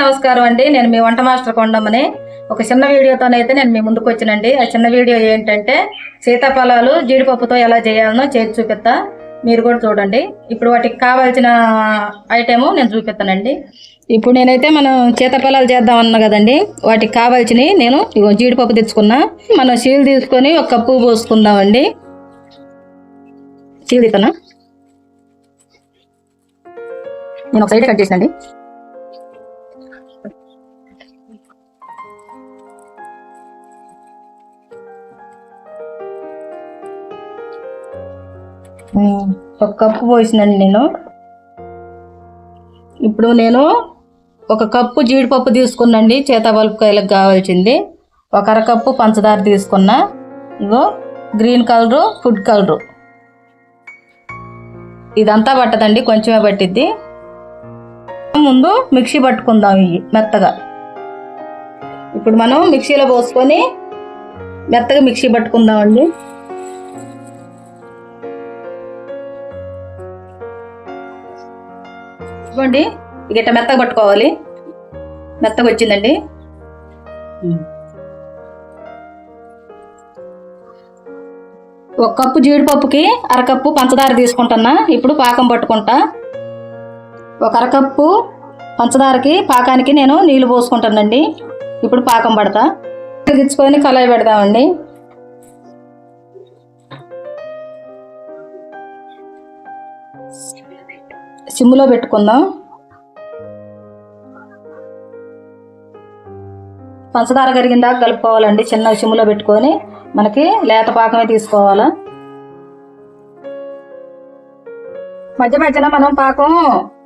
నమస్కారం అండి. నేను మీ వంట మాస్టర్ కొండమ్మని. ఒక చిన్న వీడియోతోనైతే నేను మీ ముందుకు వచ్చినండి. ఆ చిన్న వీడియో ఏంటంటే సీతాఫలాలు జీడిపప్పుతో ఎలా చేయాలనో చేసి చూపిస్తా. మీరు కూడా చూడండి. ఇప్పుడు వాటికి కావాల్సిన ఐటెము నేను చూపిస్తానండి. ఇప్పుడు నేనైతే మనం చేతపలాలు చేద్దాం అన్నా కదండి. వాటికి కావాల్సినవి నేను ఇగో జీడిపప్పు తెచ్చుకున్నా. మనం చీలు తీసుకొని ఒక కప్పు పోసుకుందామండి. చీలు తీస్తానా నేను ఒక సైడ్ కట్ చేసినండి. ఒక కప్పు పోసినాను నేను. ఇప్పుడు నేను ఒక కప్పు జీడిపప్పు తీసుకున్నాండి చేతవలపకాయలకు కావాల్సింది. ఒక అరకప్పు పంచదార తీసుకున్నా. ఇగో గ్రీన్ కలరు ఫుడ్ కలరు. ఇదంతా పట్టదండి కొంచెమే పట్టిద్ది. ముందు మిక్సీ పట్టుకుందాం ఇవి మెత్తగా. ఇప్పుడు మనం మిక్సీలో పోసుకొని మెత్తగా మిక్సీ పట్టుకుందామండి. ఇవ్వండి ఇక మెత్తగా పట్టుకోవాలి. మెత్తగా వచ్చిందండి. ఒక కప్పు జీడిపప్పుకి అరకప్పు పంచదార తీసుకుంటున్నా. ఇప్పుడు పాకం పట్టుకుంటా. ఒక అరకప్పు పంచదారకి పాకానికి నేను నీళ్ళు పోసుకుంటానండి. ఇప్పుడు పాకం పడతా. గిచ్చుకొని కళాయి పెడదామండి. సిమ్లో పెట్టుకుందాం. పంచదార కరిగిన దాకా కలుపుకోవాలండి చిన్న సిమ్లో పెట్టుకొని మనకి లేత పాకమే తీసుకోవాలి. మధ్య మధ్యన మనం పాకం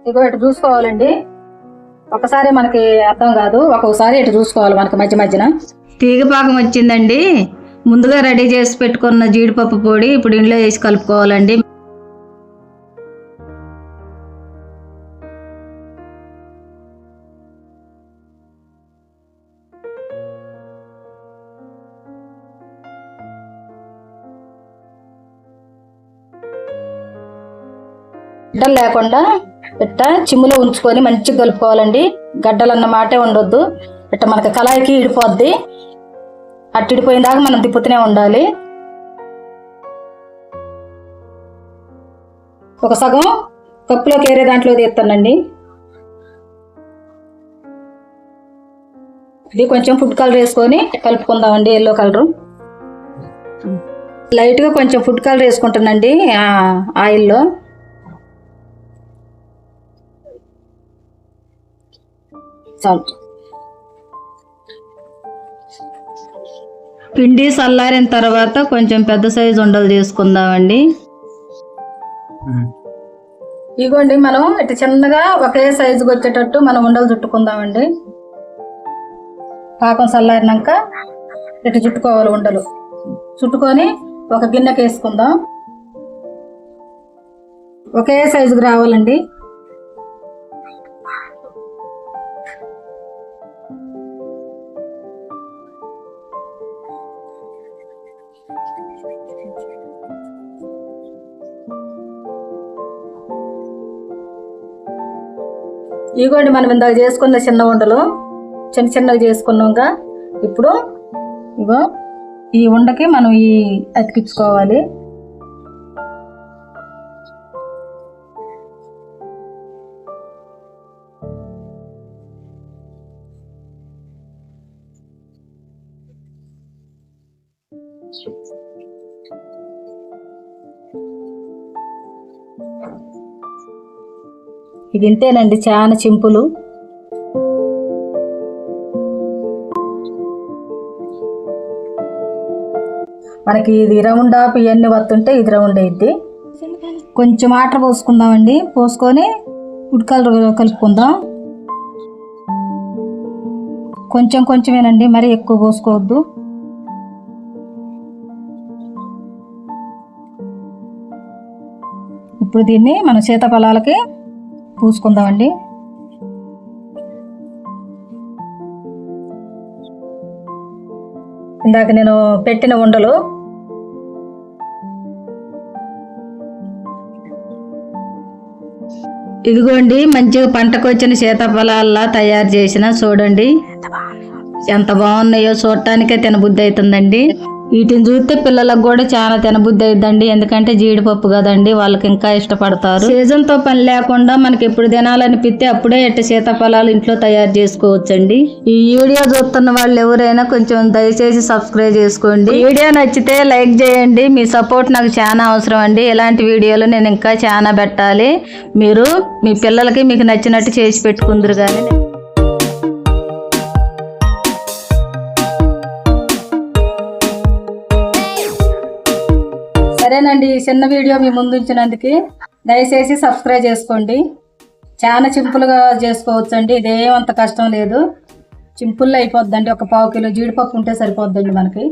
ఇగో ఇటు చూసుకోవాలండి. ఒకసారి మనకి అర్థం కాదు ఒక్కొక్కసారి ఇటు చూసుకోవాలి మనకి మధ్య మధ్యన. తీగ పాకం వచ్చిందండి. ముందుగా రెడీ చేసి పెట్టుకున్న జీడిపప్పు పొడి ఇప్పుడు ఇంట్లో వేసి కలుపుకోవాలండి. గడ్డలు లేకుండా ఇట్ట చిమ్ములో ఉంచుకొని మంచిగా కలుపుకోవాలండి. గడ్డలు అన్న మాటే ఉండొద్దు. ఇట్ట మనకి కళాయికి ఇడిపోద్ది. అట్టు ఇడిపోయిన దాకా మనం తిప్పుతూనే ఉండాలి. ఒక సగం కప్పులోకి కేరే దాంట్లో తీస్తానండి. ఇది కొంచెం ఫుడ్ కలర్ వేసుకొని కలుపుకుందామండి ఎల్లో కలరు. లైట్గా కొంచెం ఫుడ్ కలర్ వేసుకుంటానండి ఆయిల్లో. చాలు. పిండి చల్లారిన తర్వాత కొంచెం పెద్ద సైజు ఉండలు చేసుకుందామండి ఇగోండి మనం ఇటు చిన్నగా ఒకే సైజుకి వచ్చేటట్టు మనం ఉండలు చుట్టుకుందామండి. పాకం చల్లారినాక ఇటు చుట్టుకోవాలి ఉండలు. చుట్టుకొని ఒక గిన్నెకి వేసుకుందాం ఒకే సైజుకి రావాలండి. ఇగోండి మనం ఇందాక చేసుకున్న చిన్న ఉండలు చిన్న చిన్నగా చేసుకున్నాక ఇప్పుడు ఇగో ఈ ఉండకి మనం ఈ అతికించుకోవాలి. ఇది ఇంతేనండి చాలా సింపుల్ మనకి ఇది రౌండ్ ఆప్ ఇవన్నీ వస్తుంటే ఇది రౌండ్ అయింది కొంచెం వాటర్ పోసుకుందామండి. పోసుకొని ఉడకలు కలర్ కలుపుకుందాం. కొంచెం కొంచెమేనండి మరీ ఎక్కువ పోసుకోవద్దు. ఇప్పుడు దీన్ని మన సీతఫలాలకి పూసుకుందామండి. ఇందాక నేను పెట్టిన ఉండలు. ఇదిగోండి మంచిగా పంటకు వచ్చిన సీతాఫలాల్లా తయారు చేసిన చూడండి. ఎంత బాగున్నాయో చూడటానికే తినబుద్ధి అవుతుందండి. వీటిని చూస్తే పిల్లలకు కూడా చాలా తినబుద్ధి అవుతుందండి ఎందుకంటే జీడిపప్పు కదండి వాళ్ళకి ఇంకా ఇష్టపడతారు. సీజన్తో పని లేకుండా మనకి ఎప్పుడు తినాలనిపిస్తే అప్పుడే ఎట్ట సీతాఫలాలు ఇంట్లో తయారు చేసుకోవచ్చండి. ఈ వీడియో చూస్తున్న వాళ్ళు ఎవరైనా కొంచెం దయచేసి సబ్స్క్రైబ్ చేసుకోండి. వీడియో నచ్చితే లైక్ చేయండి. మీ సపోర్ట్ నాకు చాలా అవసరం అండి. ఇలాంటి వీడియోలు నేను ఇంకా చాలా పెట్టాలి. మీరు మీ పిల్లలకి మీకు నచ్చినట్టు చేసి పెట్టుకుందరు కానీ సరేనండి ఈ చిన్న వీడియో మీ ముందు ఉంచినందుకు దయచేసి సబ్స్క్రైబ్ చేసుకోండి. చాలా సింపుల్గా చేసుకోవచ్చండి ఇదేం అంత కష్టం లేదు. సింపుల్లో అయిపోద్దండి ఒక పావు కిలో జీడిపప్పు ఉంటే సరిపోద్దండి మనకి.